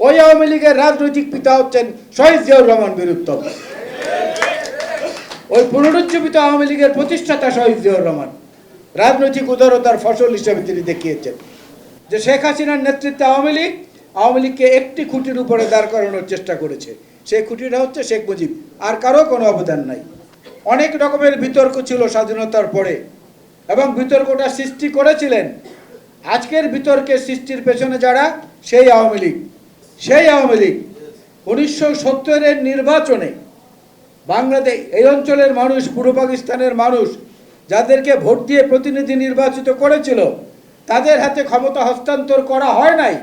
ওই আওয়ামী লীগের রাজনৈতিক পিতা হচ্ছেন শহীদ জিয়াউর রহমান বীরুত্তম ওই পুনরুজ্জীবিত আওয়ামী লীগের প্রতিষ্ঠাতা শহীদ জিয়াউর রহমান। রাজনৈতিক উদারতার ফসল হিসেবে তিনি দেখিয়েছেন। যে শেখ হাসিনার নেতৃত্বে আওয়ামী লীগ, আওয়ামী লীগকে একটি খুঁটির উপরে দাঁড় করানোর চেষ্টা করেছে। সেই খুঁটিটা হচ্ছে শেখ মুজিব। আর কারও কোনো অবদান নাই। অনেক রকমের বিতর্ক ছিল স্বাধীনতার পরে। এবং বিতর্কটা সৃষ্টি করেছিলেন। আজকের বিতর্কের সৃষ্টির পেছনে যারা, সেই আওয়ামী লীগ। সেই আওয়ামী লীগ উনিশশো সত্তরের নির্বাচনে বাংলাদেশ এই অঞ্চলের মানুষ, পূর্ব পাকিস্তানের মানুষ যাদেরকে ভোট দিয়ে প্রতিনিধি নির্বাচিত করেছিল, তাদের হাতে ক্ষমতা হস্তান্তর করা হয় নাই।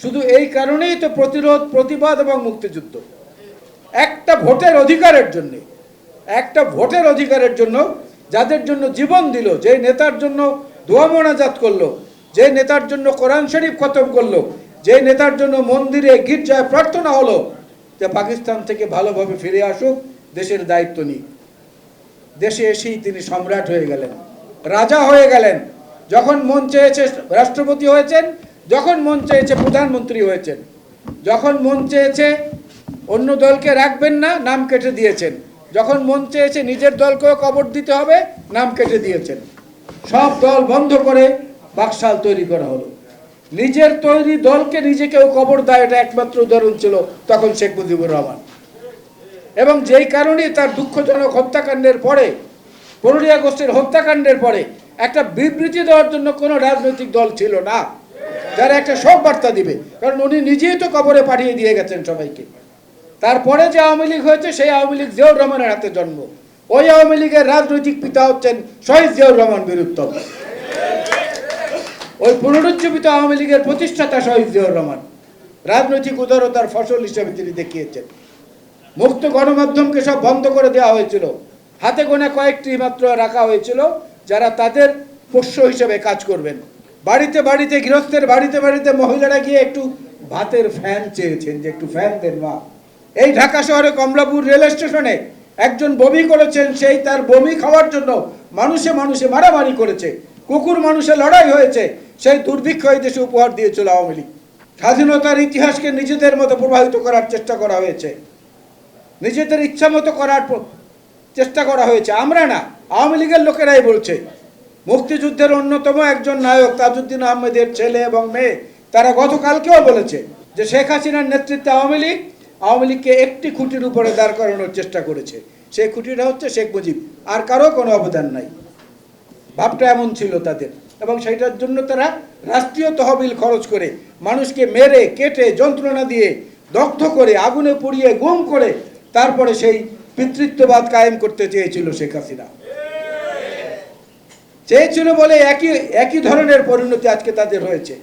শুধু এই কারণেই তো প্রতিরোধ, প্রতিবাদ এবং মুক্তিযুদ্ধ। একটা ভোটের অধিকারের জন্য, একটা ভোটের অধিকারের জন্য যাদের জন্য জীবন দিল, যে নেতার জন্য দোয়া মোনাজাত করল, যে নেতার জন্য কোরআন শরীফ খতম করল যে নেতার জন্য মন্দিরে গির্জায় প্রার্থনা হলো যে পাকিস্তান থেকে ভালোভাবে ফিরে আসুক, দেশের দায়িত্ব নিক। দেশে এসেই তিনি সম্রাট হয়ে গেলেন, রাজা হয়ে গেলেন। যখন মন চেয়েছে রাষ্ট্রপতি হয়েছেন, যখন মন চেয়েছে প্রধানমন্ত্রী হয়েছেন, যখন মন চেয়েছে অন্য দলকে রাখবেন না, নাম কেটে দিয়েছেন। যখন মন চেয়েছে নিজের দলকেও কবর দিতে হবে, নাম কেটে দিয়েছেন। সব দল বন্ধ করে বাকশাল তৈরি করা হলো। নিজের তৈরি দলকে নিজে কেউ কবর দেয়, এটা একমাত্র উদাহরণ ছিল তখন শেখ মুজিবুর রহমান। এবং যেই কারণে তার দুঃখজনক হত্যাকাণ্ডের পরে, পনেরোই আগস্টের হত্যাকাণ্ডের পরে একটা বিবৃতি দেওয়ার জন্য কোনো রাজনৈতিক দল ছিল না। যারা একটা সব বার্তা দিবে, কারণ উনি নিজেই তো কবরে পাঠিয়ে দিয়ে গেছেন সবাইকে। তারপরে যে আওয়ামী লীগ হয়েছে, সেই আওয়ামী লীগ জিয়াউর রহমানের হাতে জন্ম। ওই আওয়ামী লীগের রাজনৈতিক পিতা হচ্ছেন শহীদ জিয়াউর রহমান বীরুত্তম। ওই পুনরুজ্জীবিত আওয়ামী লীগের প্রতিষ্ঠাতা শহীদ জিয়াউর রহমান। রাজনৈতিক উদারতার ফসল হিসেবে তিনি দেখিয়েছেন। মুক্ত গণমাধ্যমকে সব বন্ধ করে দেওয়া হয়েছিল। হাতে গোনা কয়েকটি মাত্র রাখা হয়েছিল, যারা তাদের পোষ্য হিসেবে কাজ করবেন। বাড়িতে বাড়িতে, গৃহস্থের বাড়িতে বাড়িতে মহিলারা গিয়ে একটু ভাতের ফ্যান চেয়েছেন যে একটু ফ্যান দেন মা। এই ঢাকা শহরে কমলাপুর রেল স্টেশনে একজন বমি করেছেন, সেই তার বমি খাওয়ার জন্য মানুষে মানুষে মারামারি করেছে। কুকুর মানুষের লড়াই হয়েছে, সেই দুর্ভিক্ষ এই দেশে উপহার দিয়েছিল আওয়ামী লীগ। স্বাধীনতার ইতিহাসকে নিজেদের মতো প্রভাবিত করার চেষ্টা করা হয়েছে। নিজেদের ইচ্ছা মতো করার চেষ্টা করা হয়েছে। আমরা না, আওয়ামী লীগের লোকেরাই বলছে, মুক্তিযুদ্ধের অন্যতম একজন নায়ক তাজউদ্দিন আহমেদের ছেলে এবং মেয়ে, তারা গতকালকেও বলেছে যে শেখ হাসিনার নেতৃত্বে আওয়ামী লীগ, আওয়ামী লীগকে একটি খুঁটির উপরে দাঁড় করানোর চেষ্টা করেছে। সেই খুঁটিটা হচ্ছে শেখ মুজিব, আর কারও কোনো অবদান নাই। ভাবটা এমন ছিল তাদের। এবং সেটার জন্য তারা রাষ্ট্রীয় তহবিল খরচ করে মানুষকে মেরে, কেটে, যন্ত্রণা দিয়ে দগ্ধ করে, আগুনে পুড়িয়ে, গুম করে তারপরে সেই পিতৃত্ববাদ কায়েম করতে চেয়েছিল শেখ হাসিনা। চেয়েছিল বলে একই একই ধরনের পরিণতি আজকে তাদের হয়েছে।